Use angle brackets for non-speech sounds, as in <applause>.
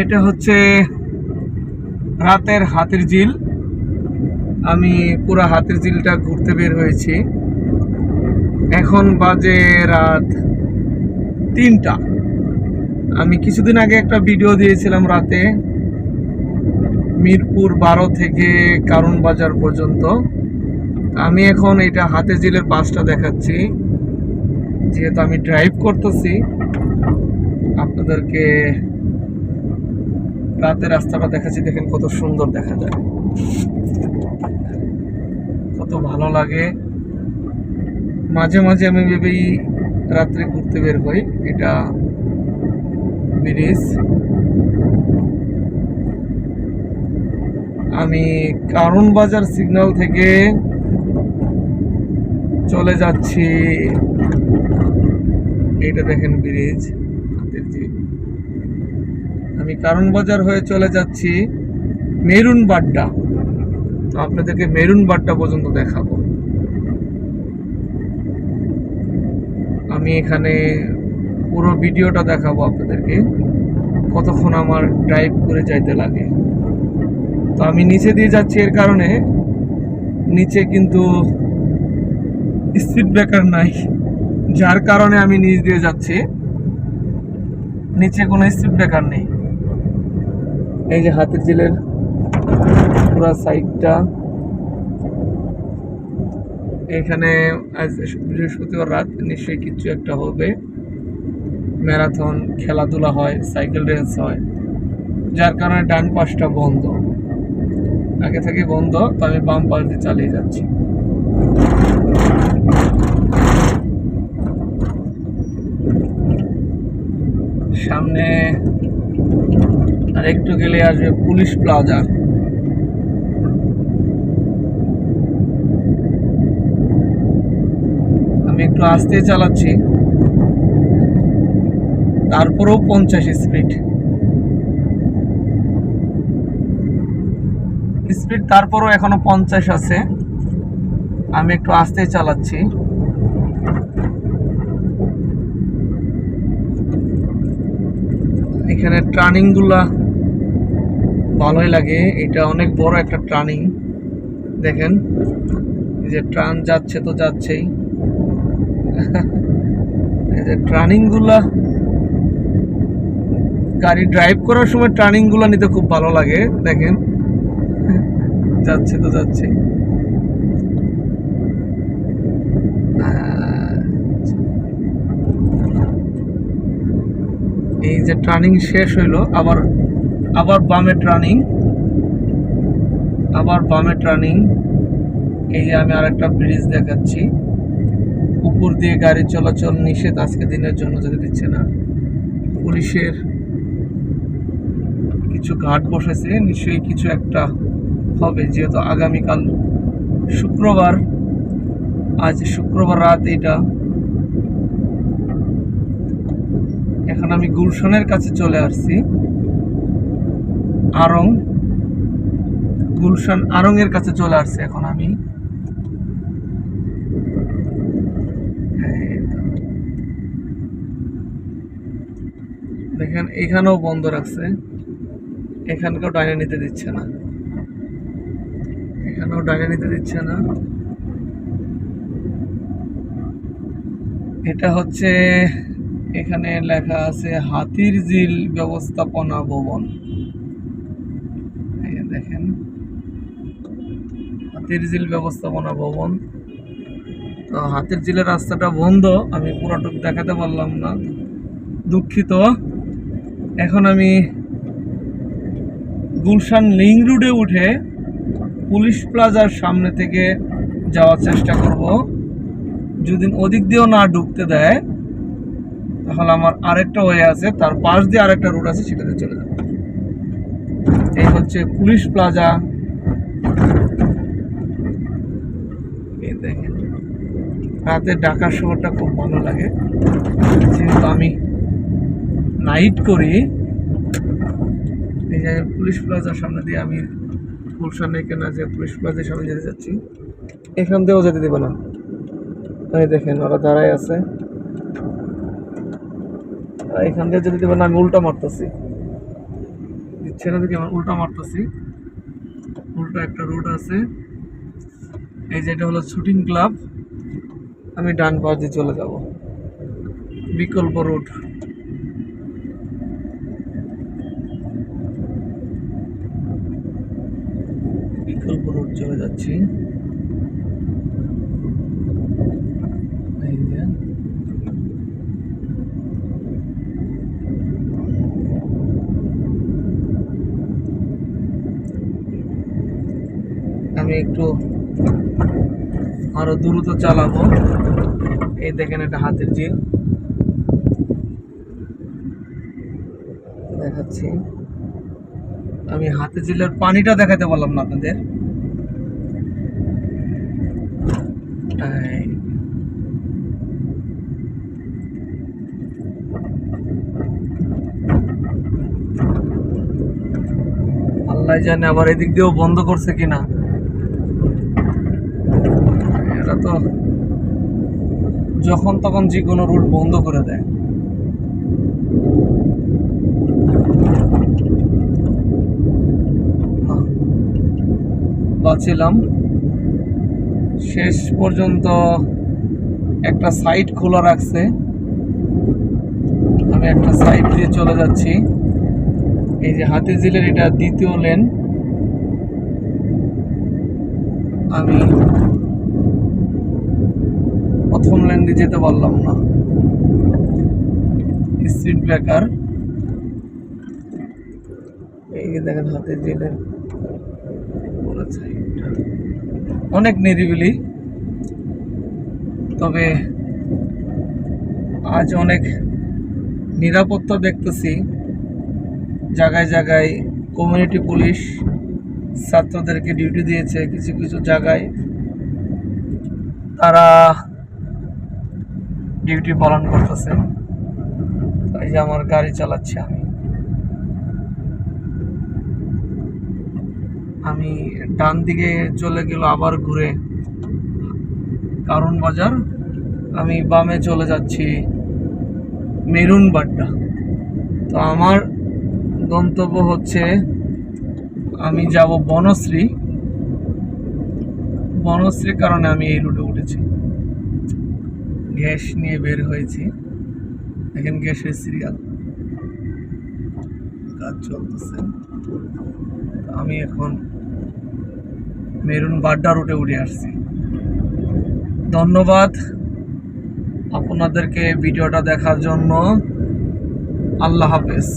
এটা হচ্ছে রাতের হাতির ঝিল। আমি পুরো হাতির ঝিলটা ঘুরতে বের হয়েছি। এখন বাজে রাত তিনটা। আমি কিছুদিন আগে একটা ভিডিও দিয়েছিলাম রাতে, মিরপুর বারো থেকে কারণ বাজার পর্যন্ত। আমি এখন এটা হাতে জিলের বাসটা দেখাচ্ছি। যেহেতু আমি ড্রাইভ করতেছি, আপনাদেরকে রাতে রাস্তাটা দেখাচ্ছি, দেখেন কত সুন্দর দেখা যায়। কত ভালো লাগে। মাঝে মাঝে আমি ভেবেই রাত্রে ঘুরতে বের হই। এটা ব্রিজ। আমি কারণ বাজার সিগন্যাল থেকে চলে যাচ্ছি। এটা দেখেন ব্রিজ। আমি কারণ বাজার হয়ে চলে যাচ্ছি মেরুন বাড্ডা। তো আপনাদেরকে মেরুন বাড্ডা পর্যন্ত দেখাবো। আমি এখানে পুরো ভিডিওটা দেখাবো আপনাদেরকে, কতক্ষণ আমার ড্রাইভ করে যাইতে লাগে। তো আমি নিচে দিয়ে যাচ্ছি এর কারণে, নিচে কিন্তু স্পিড ব্রেকার নাই, যার কারণে আমি নিচ দিয়ে যাচ্ছি। নিচে কোনো স্পিড ব্রেকার নেই। এই যে হাতের জিলের পুরো সাইডটা এখানে আজ বৃহস্পতিবার রাত, নিশ্চয়ই কিছু একটা হবে। ম্যারাথন, খেলাধুলা হয়, সাইকেল রেস হয়। যার কারণে ডান পাশটা বন্ধ। আগে থেকে বন্ধ, তো আমি বাম পাশ দিয়ে চালিয়ে যাচ্ছি। সামনে একটু গেলে আসবে পুলিশ প্লাজা। আমি একটু আস্তে চালাচ্ছি। তারপরেও পঞ্চাশ স্পিড স্পিড তারপরও এখনও পঞ্চাশ আছে। আমি একটু আস্তে চালাচ্ছি। এখানে টার্নিংগুলা ভালোই লাগে। এটা অনেক বড় একটা টার্নিং। দেখেন, এই যে ট্রান যাচ্ছে তো যাচ্ছেই। <laughs> এই যে টার্নিংগুলা গাড়ি ড্রাইভ করার সময় টার্নিংগুলা নিতে খুব ভালো লাগে। দেখেন, <laughs> যাচ্ছে তো যাচ্ছে এই যে টার্নিং শেষ হইল, আবার আবার বামে টার্নিং আবার বামে টার্নিং এই যে আমি আরেকটা ব্রিজ দেখাচ্ছি। উপর দিয়ে গাড়ি চলাচল নিষেধ আজকে দিনের জন্য যেতে দিচ্ছে না। পুলিশের কিছু ঘাট বসেছে, নিশ্চয়ই কিছু একটা হবে। যেহেতু আগামীকাল শুক্রবার, আজ শুক্রবার রাত এটা। এখন আমি গুলশনের কাছে চলে আসছি। আরং, গুলশান আরং এর কাছে চলে আসছে এখন আমি। দেখেন, এখানেও বন্ধ রাখছে। এখানকেও ডাইনে নিতে দিচ্ছে না। এখানেও ডাইনে নিতে দিচ্ছে না। এটা হচ্ছে, এখানে লেখা আছে হাতির জিল ব্যবস্থাপনা ভবন। দেখেন। হাতির ঝিল ব্যবস্থাপনা ভবন। তো হাতির ঝিলের রাস্তাটা বন্ধ, আমি পুরোটুক দেখাতে পারলাম না। দুঃখিত। এখন আমি গুলশান লিং রোডে উঠে পুলিশ প্লাজার সামনে থেকে যাওয়ার চেষ্টা করব। যদি ওদিক দিয়েও না ঢুকতে দেয়, তাহলে আমার আরেকটা ওয়ে আছে, তার পাশ দিয়ে আরেকটা রুট আছে, সেটাতে চলে যাবে। এই হচ্ছে পুলিশ প্লাজা। দেখেন। রাতে ঢাকা শহরটা খুব ভালো লাগে। যেহেতু আমি নাইট করি এই যে পুলিশ প্লাজার সামনে দিয়ে আমি গুলশান কেনা যে পুলিশ প্লাজার সামনে যেতে যাচ্ছি এখান দিয়েও যেতে দেবে না। এই দেখেন ওরা দাঁড়ায় আছে। আর এখান দিয়ে যেতে দেবে না আমি উল্টা মারতেছি। ছেড়ে দিকে আমার উল্টা মারতেছি। উল্টা একটা রোড আছে। এই যে এটা হলো শুটিং ক্লাব আমি ডান পাশ দিয়ে চলে যাব। বিকল্প রোড বিকল্প রোড চলে যাচ্ছি এই যে আমি একটু আরও দ্রুত চালাবো। এই দেখেন এটা হাতের জিল। দেখাচ্ছি। আমি হাতে জিলের পানিটা দেখাতে পারলাম না আপনাদের। আল্লাহ জানে আবার এদিক দিয়েও বন্ধ করছে কিনা এটা তো যখন তখন যে কোনো রুট বন্ধ করে দেয়। বাঁচিলাম। শেষ পর্যন্ত একটা সাইড খোলা রাখছে। আমি একটা সাইড দিয়ে চলে যাচ্ছি। এই যে হাতি জিলের এটা দ্বিতীয় লেন আমি প্রথম লেন দিয়ে যেতে পারলাম না। স্পিড ব্রেকার এই দেখেন হাতে জেলের অনেক নিরিবিলি। তবে আজ অনেক নিরাপত্তা দেখতেছি। জায়গায় জায়গায় কমিউনিটি পুলিশ ছাত্রদেরকে ডিউটি দিয়েছে কিছু কিছু জায়গায়। তারা ডিউটি পালন করতেছে। এই যে আমার গাড়ি চালাচ্ছি আমি। আমি ডান দিকে চলে গেল আবার ঘুরে। কারণ বাজার, আমি বামে চলে যাচ্ছি মেরুন বাড্ডা তো আমার গন্তব্য হচ্ছে, আমি যাব বনশ্রী। বনশ্রীর কারণে আমি এই রুটে উঠেছি। গ্যাস নিয়ে বের হয়েছি। এখন গ্যাসের সিরিয়াল কাজ চলতেছে। আমি এখন মেরুন বাড্ডা রুটে উঠে আসছি। ধন্যবাদ আপনাদেরকে ভিডিওটা দেখার জন্য। আল্লাহ হাফেজ।